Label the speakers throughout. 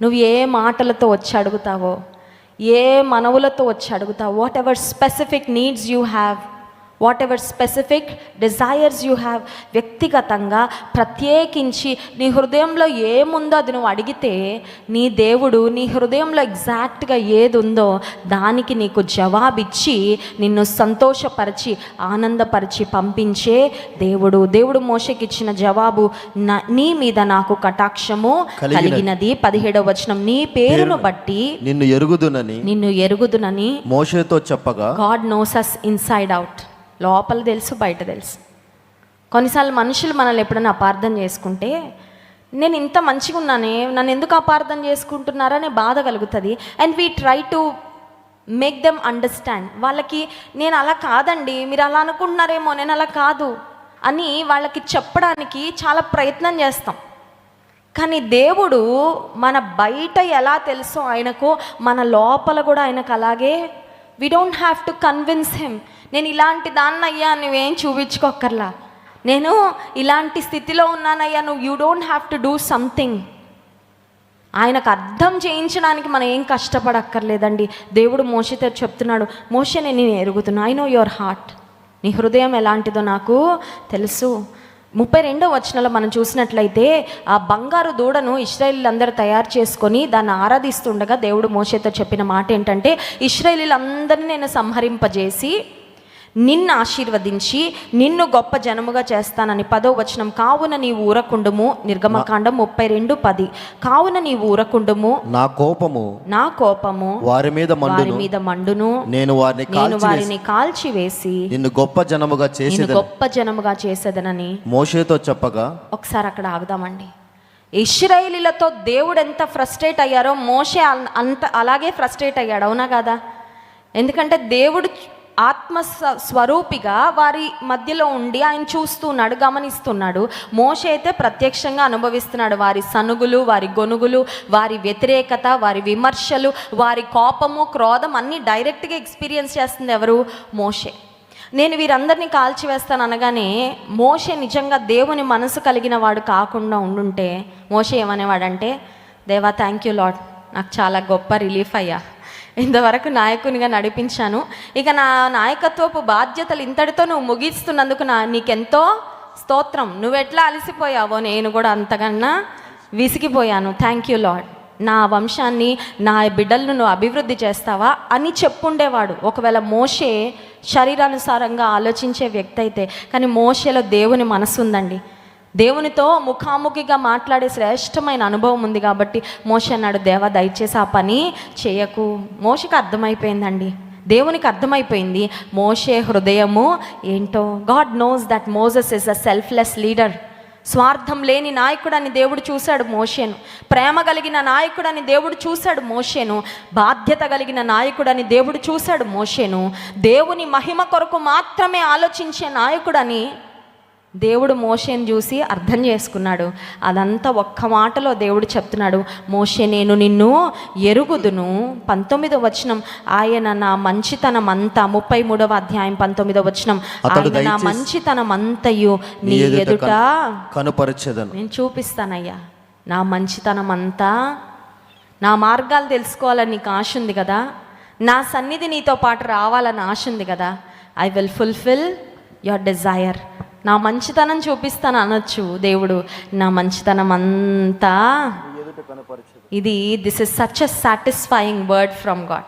Speaker 1: నువ్వు ఏ మాటలతో వచ్చి అడుగుతావో ఏ మనవులతో వచ్చి అడుగుతావు whatever specific needs you have whatever specific desires you have వ్యక్తిగతంగా ప్రత్యేకించి నీ హృదయంలో ఏముందో అది నువ్వు అడిగితే నీ దేవుడు నీ హృదయంలో ఎగ్జాక్ట్గా ఏది ఉందో దానికి నీకు జవాబిచ్చి నిన్ను సంతోషపరిచి ఆనందపరిచి పంపించే దేవుడు. దేవుడు మోషకి ఇచ్చిన జవాబు "నా- మీద నాకు కటాక్షము
Speaker 2: కలిగినది.
Speaker 1: కలిగినది. పదిహేడవ వచనం నీ పేరును బట్టి
Speaker 2: నిన్ను ఎరుగుదునని
Speaker 1: నిన్ను ఎరుగుదునని
Speaker 2: మోషేతో చెప్పగా
Speaker 1: God knows us inside out లోపల తెలుసు బయట తెలుసు. కొన్నిసార్లు మనుషులు మనల్ని ఎప్పుడైనా అపార్థం చేసుకుంటే నేను ఇంత మంచిగా ఉన్నానే నన్ను ఎందుకు అపార్థం చేసుకుంటున్నారనే బాధ కలుగుతుంది. And we try to make them understand వాళ్ళకి నేను అలా కాదండి మీరు అలా అనుకుంటున్నారేమో నేను అలా కాదు అని వాళ్ళకి చెప్పడానికి చాలా ప్రయత్నం చేస్తాం. కానీ దేవుడు మన బయట ఎలా తెలుసో ఆయనకు మన లోపల కూడా ఆయనకు అలాగే we don't have to convince him నేను ఇలాంటి దాన్ని అయ్యా నువ్వేం చూపించుకోక్కర్లా. నేను ఇలాంటి స్థితిలో ఉన్నానయ్యా నువ్వు you don't have to do something ఆయనకు అర్థం చేయించడానికి మనం ఏం కష్టపడక్కర్లేదండి. దేవుడు మోషతో చెప్తున్నాడు మోషే నేను ఎరుగుతున్నాను ఎరుగుతున్నా. ఐ నో యువర్ హార్ట్ నీ హృదయం ఎలాంటిదో నాకు తెలుసు. ముప్పై రెండో వచనంలో మనం చూసినట్లయితే ఆ బంగారు దూడను ఇస్రాయేలీలందరూ తయారు చేసుకొని దాన్ని ఆరాధిస్తుండగా దేవుడు మోషేతో చెప్పిన మాట ఏంటంటే ఇస్రాయిలీలందరినీ నేను సంహరింపజేసి నిన్ను ఆశీర్వదించి నిన్ను గొప్ప జనముగా చేస్తానని పదో వచనం కావున నీవు ఊరకుండుము నిర్గమకాండం ముప్పై రెండు పది. కావున నీవు ఊరకుండుము
Speaker 2: నా కోపము
Speaker 1: నా కోపము
Speaker 2: వారి మీద
Speaker 1: వారి మీద మండును.
Speaker 2: నేను వారిని
Speaker 1: నేను
Speaker 2: కాల్చి
Speaker 1: వారిని కాల్చివేసి
Speaker 2: నిన్ను గొప్ప జనముగా చేసేదని
Speaker 1: గొప్ప జనముగా చేసేదనని
Speaker 2: మోషేతో చెప్పగా
Speaker 1: ఒకసారి అక్కడ ఆగుదామండి. ఇస్రాయేలీలతో దేవుడు ఎంత ఫ్రస్ట్రేట్ అయ్యారో మోషే అంత అలాగే ఫ్రస్ట్రేట్ అయ్యాడు అవునా కదా? ఎందుకంటే దేవుడు ఆత్మ స్వ- స్వరూపిగా వారి మధ్యలో ఉండి ఆయన చూస్తున్నాడు గమనిస్తున్నాడు. మోష అయితే ప్రత్యక్షంగా అనుభవిస్తున్నాడు. వారి సనుగులు వారి గొనుగులు వారి వ్యతిరేకత వారి విమర్శలు వారి కోపము క్రోధం అన్నీ డైరెక్ట్గా ఎక్స్పీరియన్స్ చేస్తుంది ఎవరు? మోషే. నేను వీరందరినీ కాల్చివేస్తాను అనగానే మోషే నిజంగా దేవుని మనసు కలిగిన వాడు కాకుండా ఉండుంటే మోషే ఏమనేవాడంటే దేవా థ్యాంక్ యూ లాడ్ నాకు చాలా గొప్ప రిలీఫ్ అయ్యా. ఇంతవరకు నాయకునిగా నడిపించాను. ఇక నా నాయకత్వపు బాధ్యతలు ఇంతటితో నువ్వు ముగిస్తున్నందుకు నా నీకెంతో స్తోత్రం. నువ్వెట్లా అలసిపోయావో నేను కూడా అంతకన్నా విసిగిపోయాను. థ్యాంక్ యూ లాడ్ నా వంశాన్ని నా బిడ్డలను నువ్వు అభివృద్ధి చేస్తావా అని చెప్పుండేవాడు. ఒకవేళ మోషే శరీరానుసారంగా ఆలోచించే వ్యక్తి అయితే కానీ మోషేలో దేవుని మనసు ఉందండి. దేవునితో ముఖాముఖిగా మాట్లాడే శ్రేష్టమైన అనుభవం ఉంది కాబట్టి మోష అన్నాడు దేవా దయచేసి ఆ పని చేయకు. మోషకి అర్థమైపోయిందండి. దేవునికి అర్థమైపోయింది మోషే హృదయము ఏంటో? God knows that Moses is a selfless leader స్వార్థం లేని నాయకుడని దేవుడు చూశాడు మోషేను. ప్రేమ కలిగిన నాయకుడని దేవుడు చూశాడు మోషేను. బాధ్యత కలిగిన నాయకుడని దేవుడు చూశాడు మోషేను. దేవుని మహిమ కొరకు మాత్రమే ఆలోచించే నాయకుడని దేవుడు మోషేని చూసి అర్థం చేసుకున్నాడు. అదంతా ఒక్క మాటలో దేవుడు చెప్తున్నాడు. మోషే నేను నిన్ను ఎరుగుదును. పంతొమ్మిదో వచనం. ఆయన నా మంచితనం అంతా ముప్పై మూడవ అధ్యాయం పంతొమ్మిదో వచనం. ఆయన నా మంచితనం అంతయు నీ
Speaker 2: ఎదుట కనుపరచెదను.
Speaker 1: నేను చూపిస్తానయ్యా. నా మంచితనం అంతా నా మార్గాలు తెలుసుకోవాలని నీకు ఆశ ఉంది కదా? నా సన్నిధి నీతో పాటు రావాలని ఆశ ఉంది కదా? I will fulfil your desire. నా మంచితనం చూపిస్తాను అనొచ్చు దేవుడు. నా మంచితనం అంతా ఇది this is such a satisfying word from God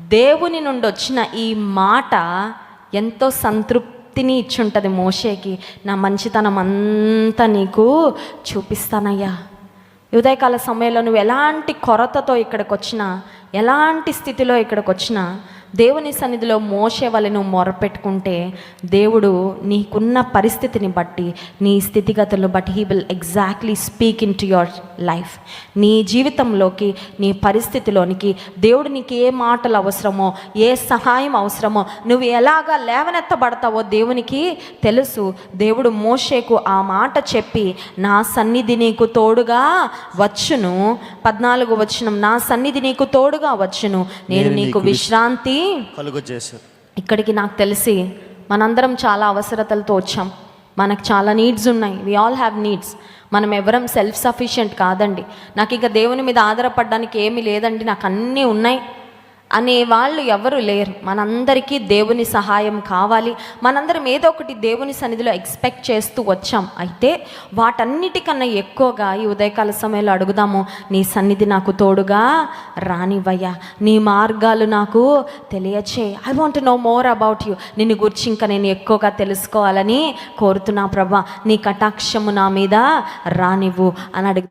Speaker 1: దేవుని నుండి వచ్చిన ఈ మాట ఎంతో సంతృప్తిని ఇచ్చుంటుంది మోషేకి. నా మంచితనం అంతా నీకు చూపిస్తానయ్యా. ఉదయకాల సమయంలో నువ్వు ఎలాంటి కొరతతో ఇక్కడికి వచ్చినా ఎలాంటి స్థితిలో ఇక్కడికి వచ్చినా దేవుని సన్నిధిలో మోసే వల్ల నువ్వు మొరపెట్టుకుంటే దేవుడు నీకున్న పరిస్థితిని బట్టి నీ స్థితిగతులను బట్టి he will exactly speak into your life నీ జీవితంలోకి నీ పరిస్థితిలోనికి దేవుడు నీకు ఏ మాటలు అవసరమో ఏ సహాయం అవసరమో నువ్వు ఎలాగా లేవనెత్తబడతావో దేవునికి తెలుసు. దేవుడు మోషేకు ఆ మాట చెప్పి నా సన్నిధి నీకు తోడుగా వచ్చును. పద్నాలుగు వచ్చును నా సన్నిధి నీకు తోడుగా వచ్చును. నేను నీకు విశ్రాంతి
Speaker 2: కలుగు చేశారు
Speaker 1: ఇక్కడికి నాకు తెలిసి మనందరం చాలా అవసరతలతో వచ్చాం. మనకు చాలా నీడ్స్ ఉన్నాయి. వి ఆల్ హ్యావ్ నీడ్స్ మనం ఎవరం సెల్ఫ్ సఫిషియెంట్ కాదండి. నాకు ఇంకా దేవుని మీద ఆధారపడడానికి ఏమీ లేదండి. నాకు అన్నీ ఉన్నాయి. అనే వాళ్ళు ఎవరు లేరు. మనందరికీ దేవుని సహాయం కావాలి. మనందరం ఏదో ఒకటి దేవుని సన్నిధిలో ఎక్స్పెక్ట్ చేస్తూ వచ్చాం. అయితే వాటన్నిటికన్నా ఎక్కువగా ఈ ఉదయకాల సమయంలో అడుగుదాము నీ సన్నిధి నాకు తోడుగా రానివయ్యా నీ మార్గాలు నాకు తెలియచే I want know more about you నిన్ను గురించి ఇంకా నేను ఎక్కువగా తెలుసుకోవాలని కోరుతున్నా ప్రభా. నీ కటాక్షము నా మీద రానివ్వు అని అడుగు